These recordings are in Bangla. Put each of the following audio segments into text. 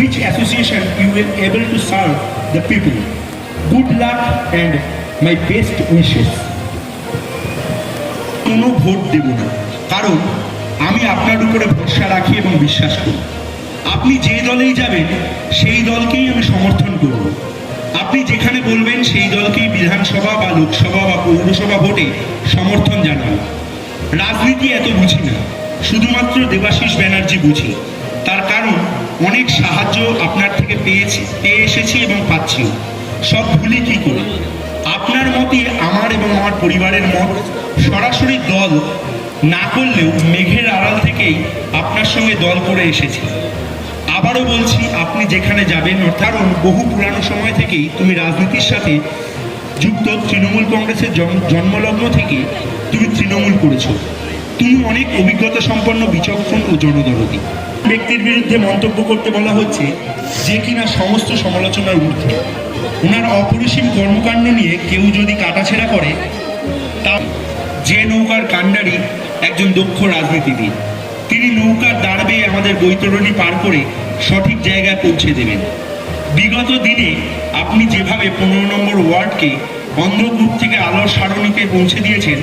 which association you will able to serve the people. Good luck and my best wishes. কোনো ভোট দেব না। কারণ আমি আপনার উপরে ভরসা রাখি এবং বিশ্বাস করি। আপনি যে দলেই যাবেন, সেই দলকেই আমি সমর্থন করব। আপনি যেখানে বলবেন, সেই দলকেই বিধানসভা বা লোকসভা বা পৌরসভা ভোটে সমর্থন জানাব। রাজনীতি এত বুঝি না। শুধুমাত্র দেবাশিস ব্যানার্জি বুঝি। তার কারণ অনেক সাহায্য আপনার থেকে পেয়েছি, পেয়ে এসেছি এবং পাচ্ছিও সব ভুলি কি করে? আপনার মতে আমার এবং আমার পরিবারের মত সরাসরি দল না করলেও মেঘের আড়াল থেকেই আপনার সঙ্গে দল করে এসেছি। আবারও বলছি, আপনি যেখানে যাবেন কারণ বহু পুরানো সময় থেকেই তুমি রাজনীতির সাথে যুক্ত তৃণমূল কংগ্রেসের জন- জন্মলগ্ন থেকে তুমি তৃণমূল করেছ। তুমি অনেক অভিজ্ঞতা সম্পন্ন বিচক্ষণ ও জনদরদী ব্যক্তির বিরুদ্ধে মন্তব্য করতে বলা হচ্ছে, যে কিনা সমস্ত সমালোচনার ঊর্ধ্বে। ওনার অপরিসীম কর্মকাণ্ড নিয়ে কেউ যদি কাটাছেড়া করে, তা যে নৌকার কাণ্ডারি একজন দক্ষ রাজনীতিবিদ। তিনি নৌকার দাঁড় বেয়ে আমাদের বৈতরণী পার করে সঠিক জায়গায় পৌঁছে দেবেন। বিগত দিনে আপনি যেভাবে পনেরো নম্বর ওয়ার্ডকে অন্ধকূপ থেকে আলোর সারণীতে পৌঁছে দিয়েছেন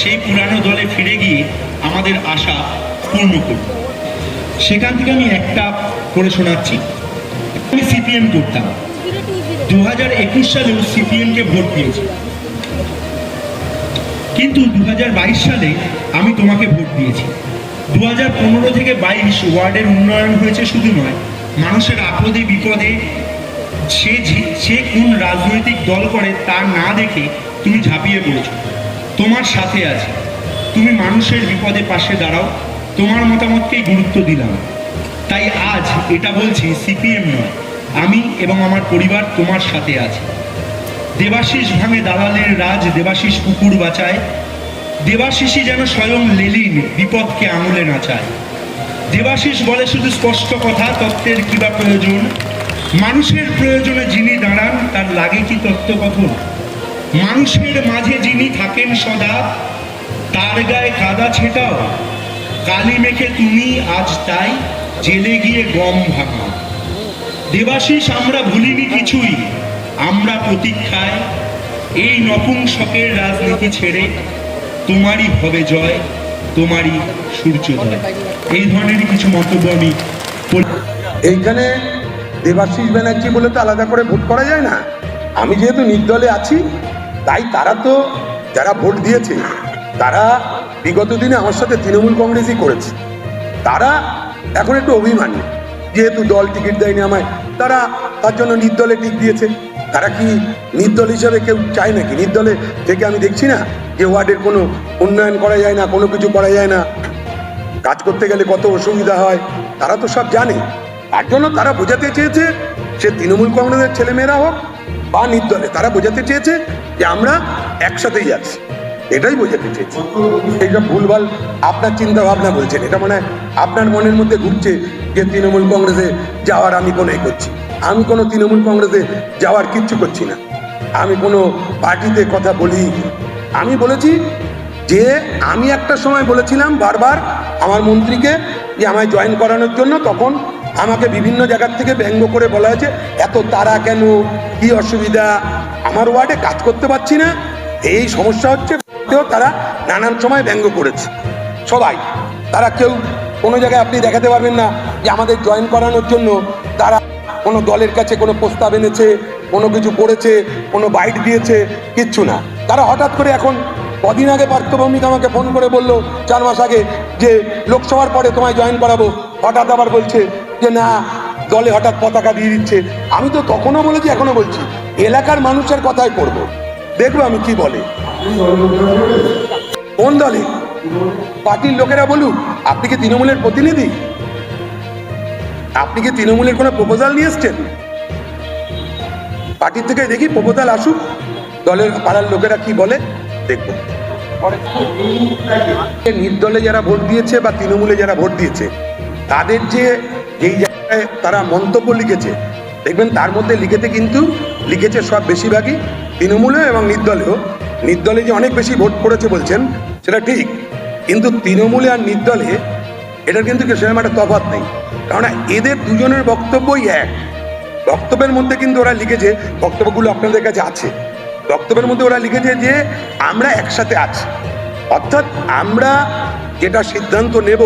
সেই পুরানো দলে ফিরে গিয়ে আমাদের আশা পূর্ণ করুন সেখান থেকে আমি একটা করে শোনাচ্ছি। আমি সিপিএম করতাম। দু হাজার একুশ সালেও সিপিএমকে ভোট দিয়েছি। কিন্তু দুহাজার বাইশ সালে আমি তোমাকে ভোট দিয়েছি। দু থেকে বাইশ ওয়ার্ডের উন্নয়ন হয়েছে শুধু নয়, মানুষের আপদে বিপদে সে সে কোন রাজনৈতিক দল করে তা না দেখে তুমি ঝাঁপিয়ে পড়েছো। তোমার সাথে আছে। তুমি মানুষের বিপদে পাশে দাঁড়াও। তোমার মতামতকেই গুরুত্ব দিলাম। তাই আজ এটা বলছি, সিপিএম নয়। আমি এবং আমার পরিবার তোমার সাথে আছে। দেবাশিস ভাঙে দালালের রাজ, দেবাশিস কুকুর বাঁচায়। দেবাশিসই যেন স্বয়ং লেলিন, বিপদকে আঙুলে নাচায় দেবাশিস বলে শুধু স্পষ্ট কথা, তত্ত্বের কি বা প্রয়োজন। মানুষের প্রয়োজনে যিনি দাঁড়ান, তার লাগে কি তত্ত্বকথন মানুষের মাঝে যিনি থাকেন সদা, তার গায়ে কাদা ছেটাও। কালি মেখে তুমি আজ তাই, জেলে গিয়ে গম ভাঙা দেবাশিস, আমরা ভুলিনি কিছুই, আমরা প্রতীক্ষায়। এই নপুংসকের রাজনীতি ছেড়ে তোমারই হবে জয়, তোমারই সূর্যোদয়। এই ধরনেরই কিছু মন্তব্য আমি এইখানে দেবাশিস ব্যানার্জি বলে তো আলাদা করে ভোট করা যায় না। আমি যেহেতু নির্দলে আছি তাই তারা তো যারা ভোট দিয়েছে, তারা বিগত দিনে আমার সাথে তৃণমূল কংগ্রেসই করেছে। তারা এখন একটু অভিমানী। যেহেতু দল টিকিট দেয়নি আমায়, তারা তার জন্য নির্দলে টিক দিয়েছে। তারা কি নির্দল হিসাবে কেউ চায় নাকি? নির্দলে থেকে আমি দেখছি না যে ওয়ার্ডের কোনো উন্নয়ন করা যায় না, কোনো কিছু করা যায় না। কাজ করতে গেলে কত অসুবিধা হয়, তারা তো সব জানে। তার জন্য তারা বোঝাতে চেয়েছে, সে তৃণমূল কংগ্রেসের ছেলেমেয়েরা হোক বা নির্দলে তারা বোঝাতে চেয়েছে যে আমরা একসাথেই আছি। এটাই বোঝাতে চেয়েছে। এইসব ভুলভাল আপনার চিন্তা ভাবনা বলছেন। এটা মনে আপনার মনের মধ্যে ঘুরছে যে তৃণমূল কংগ্রেসে যাওয়ার আমি কোনো এ করছি আমি কোনো তৃণমূল কংগ্রেসে যাওয়ার কিচ্ছু করছি না। আমি কোনো পার্টিতে কথা বলি। আমি বলেছি যে আমি একটা সময় বলেছিলাম বারবার আমার মন্ত্রীকে যে আমায় জয়েন করানোর জন্য, তখন আমাকে বিভিন্ন জায়গার থেকে ব্যঙ্গ করে বলা হয়েছে, এত তারা কেন? কি অসুবিধা? আমার ওয়ার্ডে কাজ করতে পারছি না। এই সমস্যা হচ্ছে তারা নানান সময় ব্যঙ্গ করেছে। সবাই, তারা কেউ কোনো জায়গায় আপনি দেখাতে পারবেন না যে আমাদের জয়েন করানোর জন্য তারা কোনো দলের কাছে কোনো প্রস্তাব এনেছে, কোনো কিছু করেছে, কোনো বাইট দিয়েছে, কিচ্ছু না। তারা হঠাৎ করে এখন কদিন আগে পার্থভৌমিক আমাকে ফোন করে বলল, চার মাস আগে যে লোকসভার পরে তোমায় জয়েন করাবো, হঠাৎ আবার বলছে যে না, দলে হঠাৎ পতাকা দিয়ে দিচ্ছে। আমি তো তখনও বলেছি এখনও বলছি, এলাকার মানুষের কথাই করব দেখব আমি কি বলে। কোন দলে? পার্টির লোকেরা বলুক, আপনি কি তৃণমূলের প্রতিনিধি? আপনি কি তৃণমূলের কোনো প্রপোজাল নিয়ে এসছেন? পার্টির থেকে দেখি প্রপোজাল আসুক, দলের পাড়ার লোকেরা কি বলে, দেখব। নির্দলে যারা ভোট দিয়েছে বা তৃণমূলে যারা ভোট দিয়েছে, তাদের যে যেই জায়গায় তারা মন্তব্য লিখেছে, দেখবেন তার মধ্যে লিখেতে কিন্তু লিখেছে সব বেশিরভাগই তৃণমূলে এবং নির্দলেও নির্দলে যে অনেক বেশি ভোট পড়েছে বলছেন, সেটা ঠিক। কিন্তু তৃণমূলে আর নির্দলে এটার কিন্তু সেরকম একটা তফাৎ নেই। কারণ এদের দুজনের বক্তব্যই এক। বক্তব্যের মধ্যে কিন্তু ওরা লিখেছে, বক্তব্যগুলো আপনাদের কাছে আছে। বক্তব্যের মধ্যে ওরা লিখেছে যে, আমরা একসাথে আছি। অর্থাৎ আমরা যেটা সিদ্ধান্ত নেব,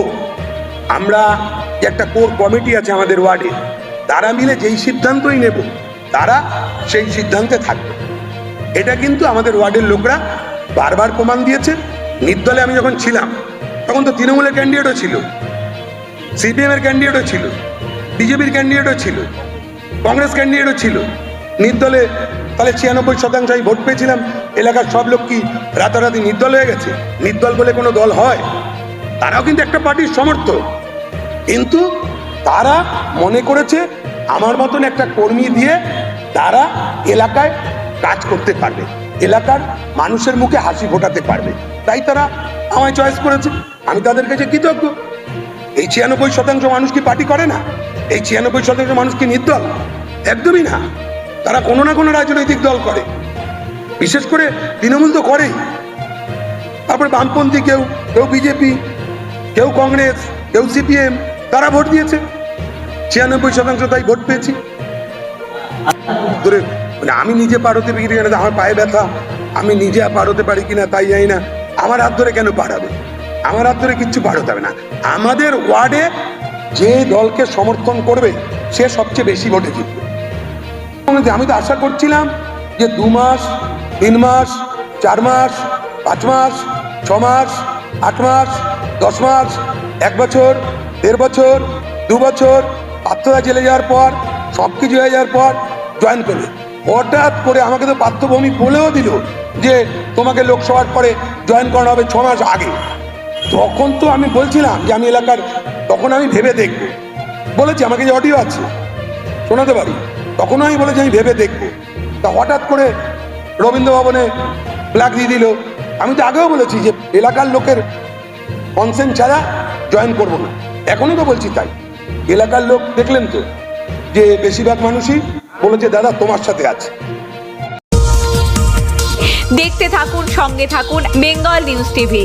আমরা যে একটা কোর কমিটি আছে আমাদের ওয়ার্ডে, তারা মিলে যেই সিদ্ধান্তই নেব, তারা সেই সিদ্ধান্তে থাকবে। এটা কিন্তু আমাদের ওয়ার্ডের লোকরা বারবার প্রমাণ দিয়েছে। নির্দলে আমি যখন ছিলাম, তখন তো তৃণমূলের ক্যান্ডিডেটও ছিল সিপিএম এর ক্যান্ডিডেটও ছিল বিজেপির ক্যান্ডিডেটও ছিল, কংগ্রেস ক্যান্ডিডেটও ছিল। নির্দলে তাহলে ছিয়ানব্বই শতাংশ আমি ভোট পেয়েছিলাম, এলাকার সব লোক কি রাতারাতি নির্দল হয়ে গেছে? নির্দল বলে কোনো দল হয়? তারাও কিন্তু একটা পার্টির সমর্থক। কিন্তু তারা মনে করেছে, আমার মতন একটা কর্মী দিয়ে তারা এলাকায় কাজ করতে পারবে, এলাকার মানুষের মুখে হাসি ফোটাতে পারবে। তাই তারা আমায় চয়েস করেছে। আমি তাদের কাছে কৃতজ্ঞ। এই ছিয়ানব্বই শতাংশ মানুষ কি পার্টি করে না? এই ছিয়ানব্বই শতাংশ মানুষ কি নির্দল? একদমই না। তারা কোনো না কোনো রাজনৈতিক দল করে। বিশেষ করে তৃণমূল তো করেই। তারপরে বামপন্থী কেউ কেউ বিজেপি, কেউ কংগ্রেস, কেউ সিপিএম তারা ভোট দিয়েছে। ছিয়ানব্বই শতাংশ তাই ভোট পেয়েছি। ধরে মানে আমি নিজে পার হতে পারি কিনা আমার পায়ে ব্যথা। আমি নিজে পার হতে পারি কিনা তাই জানি না। আমার হাত ধরে কেন পার হবে আমার হাত ধরে কিচ্ছু পার হতে হবে না। আমাদের ওয়ার্ডে যে দলকে সমর্থন করবে, সে সবচেয়ে বেশি ভোটে জিতবে। আমি তো আশা করছিলাম যে দু মাস, তিন মাস, চার মাস, পাঁচ মাস, ছ মাস, আট মাস, দশ মাস, এক বছর দেড় বছর, দু বছর পাত্ররা জেলে যাওয়ার পর সব কিছু হয়ে যাওয়ার পর জয়েন করবে হঠাৎ করে আমাকে তো পার্থভূমি বলেও দিল যে তোমাকে লোকসভার পরে জয়েন করানো হবে ছ মাস আগে। তখন তো আমি বলছিলাম যে আমি এলাকার, তখন আমি ভেবে দেখব। বলেছি, আমাকে যে অডিও আছে, শোনাতে পারি। তখনও আমি বলেছি, আমি ভেবে দেখব। তা হঠাৎ করে রবীন্দ্র ভবনে ফ্ল্যাগ দিয়ে দিল। আমি তো আগেও বলেছি যে এলাকার লোকের কনসেন্ট ছাড়া জয়েন করব না। এখনও তো বলছি তাই। এলাকার লোক দেখলেন তো যে বেশিরভাগ মানুষই বলেছে, দাদা, তোমার সাথে আছে। দেখতে থাকুন, সঙ্গে থাকুন, বেঙ্গল নিউজ টিভি।